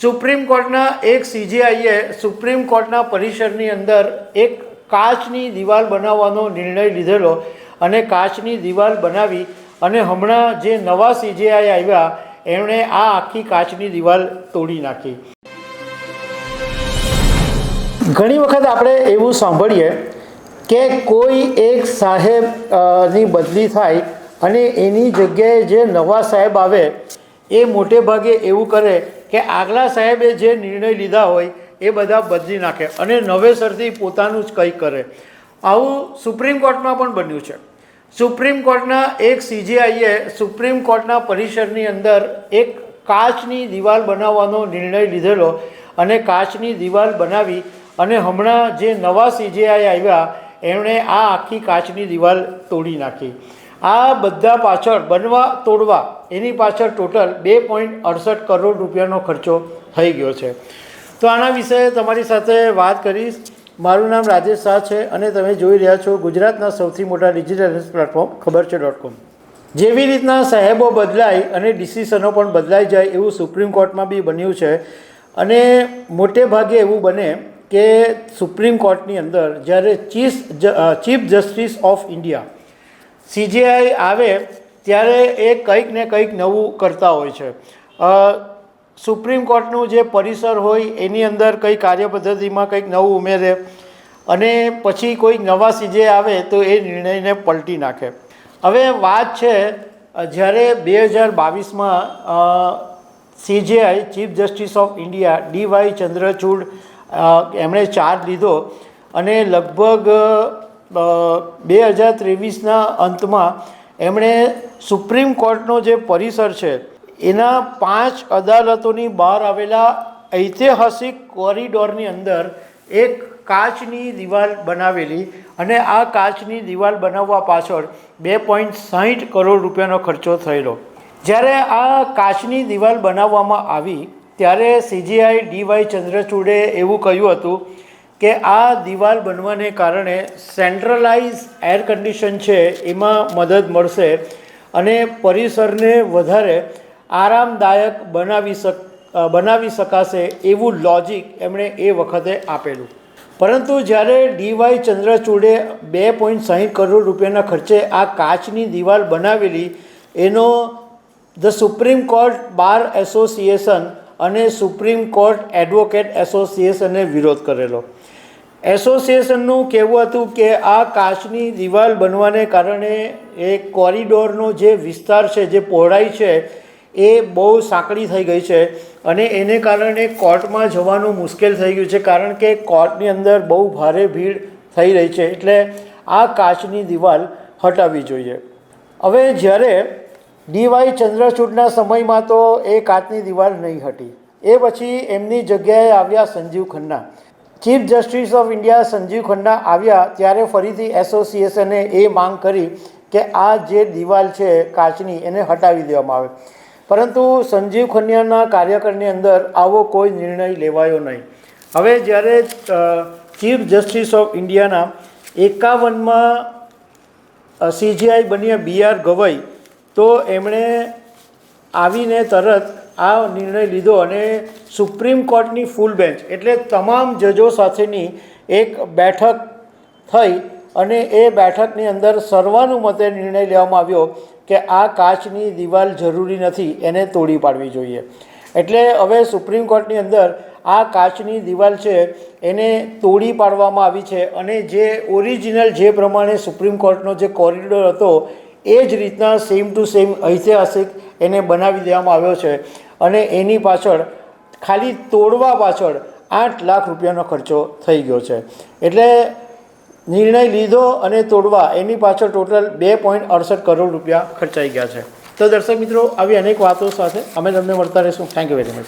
Supreme કોર્ટના એક સીજીઆઈએ supreme કોર્ટના પરિસરની અંદર એક કાચની દિવાલ બનાવવાનો નિર્ણય લીધેલો અને કાચની દિવાલ બનાવી અને હમણાં જે નવા સીજીઆઈ આવ્યા એમણે આ આખી કાચની દિવાલ તોડી નાખી. ઘણી વખત આપણે એવું સાંભળીએ કે કોઈ એક સાહેબની બદલી થાય અને એની જગ્યાએ જે નવા સાહેબ આવે એ મોટે ભાગે એવું કરે કે આગલા સાહેબે જે નિર્ણય લીધા હોય એ બધા બદલી નાખે અને નવેસરથી પોતાનું જ કંઈક કરે. આવું સુપ્રીમ કોર્ટમાં પણ બન્યું છે. સુપ્રીમ કોર્ટના એક સીજીઆઈએ સુપ્રીમ કોર્ટના પરિસરની અંદર એક કાચની દિવાલ બનાવવાનો નિર્ણય લીધેલો અને કાચની દિવાલ બનાવી અને હમણાં જે નવા સીજીઆઈ આવ્યા એમણે આ આખી કાચની દિવાલ તોડી નાખી. આ બધા પાછળ બનવા, તોડવા, એની પાછળ ટોટલ બે પોઈન્ટ અડસઠ કરોડ રૂપિયાનો ખર્ચો થઈ ગયો છે. તો આના વિશે તમારી સાથે વાત કરીશ. મારું નામ રાજેશ શાહ છે અને તમે જોઈ રહ્યા છો ગુજરાતના સૌથી મોટા ડિજિટલ પ્લેટફોર્મ, ખબર છે ડોટ કોમ જેવી રીતના સાહેબો બદલાય અને ડિસિશનો પણ બદલાઈ જાય એવું સુપ્રીમ કોર્ટમાં બી બન્યું છે. અને મોટે ભાગે એવું બને કે સુપ્રીમ કોર્ટની અંદર જ્યારે chief chief justice of India CGI આવે ત્યારે એ કંઈક ને કંઈક નવું કરતા હોય છે. સુપ્રીમ કોર્ટનું જે પરિસર હોય એની અંદર કઈ કાર્યપદ્ધતિમાં કંઈક નવું ઉમેરે અને પછી કોઈ નવા સીજે આવે તો એ નિર્ણયને પલટી નાખે. હવે વાત છે જ્યારે બે હજાર બાવીસમાં CJI chief justice of India D Y Chandrachud એમણે ચાર્જ લીધો અને લગભગ બે હજાર ત્રેવીસના અંતમાં એમણે સુપ્રીમ કોર્ટનો જે પરિસર છે, એના પાંચ અદાલતોની બહાર આવેલા ઐતિહાસિક કોરિડોરની અંદર એક કાચની દિવાલ બનાવેલી અને આ કાચની દિવાલ બનાવવા પાછળ બે પોઈન્ટ સાહીઠ કરોડ રૂપિયાનો ખર્ચો થયેલો. જ્યારે આ કાચની દિવાલ બનાવવામાં આવી, ત્યારે સીજીઆઈ ડીવાય ચંદ્રચૂડે એવું કહ્યું હતું કે આ દિવાલ બનવાને કારણે સેન્ટ્રલાઇઝ એર કન્ડિશન છે, એમાં મદદ મળશે અને પરિસરને વધારે આરામદાયક બનાવી શક બનાવી શકાશે એવું લોજિક એમણે એ વખતે આપેલું. પરંતુ જ્યારે ડીવાય ચંદ્રચૂડે બે પોઈન્ટ સાહીઠ કરોડ રૂપિયાના ખર્ચે આ કાચની દિવાલ બનાવેલી, એનો the supreme court bar association અને સુપ્રીમ કોર્ટ એડવોકેટ એસોસિએશને વિરોધ કરેલો. એસોસિએશનનું કહેવું હતું કે આ કાચની દિવાલ બનવાને કારણે એ કોરિડોરનો જે વિસ્તાર છે, જે પહોળાઈ છે, એ બહુ સાંકડી થઈ ગઈ છે અને એને કારણે કોર્ટમાં જવાનું મુશ્કેલ થઈ ગયું છે કારણ કે કોર્ટની અંદર બહુ ભારે ભીડ થઈ રહી છે એટલે આ કાચની દિવાલ હટાવવી જોઈએ. હવે જ્યારે ડીવાય ચંદ્રચૂડના સમયમાં તો એ કાચની દિવાલ નહીં હટી. એ પછી એમની જગ્યાએ આવ્યા Sanjiv Khanna. Chief justice of India Sanjiv Khanna આવ્યા ત્યારે ફરીથી એસોસિએશને એ માંગ કરી કે આ જે દિવાલ છે કાચની એને હટાવી દેવામાં આવે. પરંતુ સંજીવ ખન્નાના કાર્યકરની અંદર આવો કોઈ નિર્ણય લેવાયો નહીં. હવે જ્યારે ચીફ જસ્ટિસ ઓફ ઇન્ડિયાના એકાવનમાં સીજીઆઈ બન્યા બી આર ગવઈ, તો એમણે આવીને તરત આ નિર્ણય લીધો અને સુપ્રીમ કોર્ટની ફૂલ બેન્ચ એટલે તમામ જજો સાથેની એક બેઠક થઈ અને એ બેઠકની અંદર સર્વાનુમતે નિર્ણય લેવામાં આવ્યો કે આ કાચની દિવાલ જરૂરી નથી, એને તોડી પાડવી જોઈએ. એટલે હવે સુપ્રીમ કોર્ટની અંદર આ કાચની દિવાલ છે, એને તોડી પાડવામાં આવી છે અને જે ઓરિજિનલ જે પ્રમાણે સુપ્રીમ કોર્ટનો જે કોરિડોર હતો એ જ રીતના સેમ ટુ સેમ ઐતિહાસિક એને બનાવી દેવામાં આવ્યો છે. અને એની પાછળ, ખાલી તોડવા પાછળ આઠ લાખ રૂપિયાનો ખર્ચો થઈ ગયો છે. એટલે નિર્ણય લીધો અને તોડવા, એની પાછળ ટોટલ બે પોઈન્ટ અડસઠ કરોડ રૂપિયા ખર્ચાઈ ગયા છે. તો દર્શક મિત્રો, આવી અનેક વાતો સાથે અમે તમને મળતા રહીશું. Thank you very much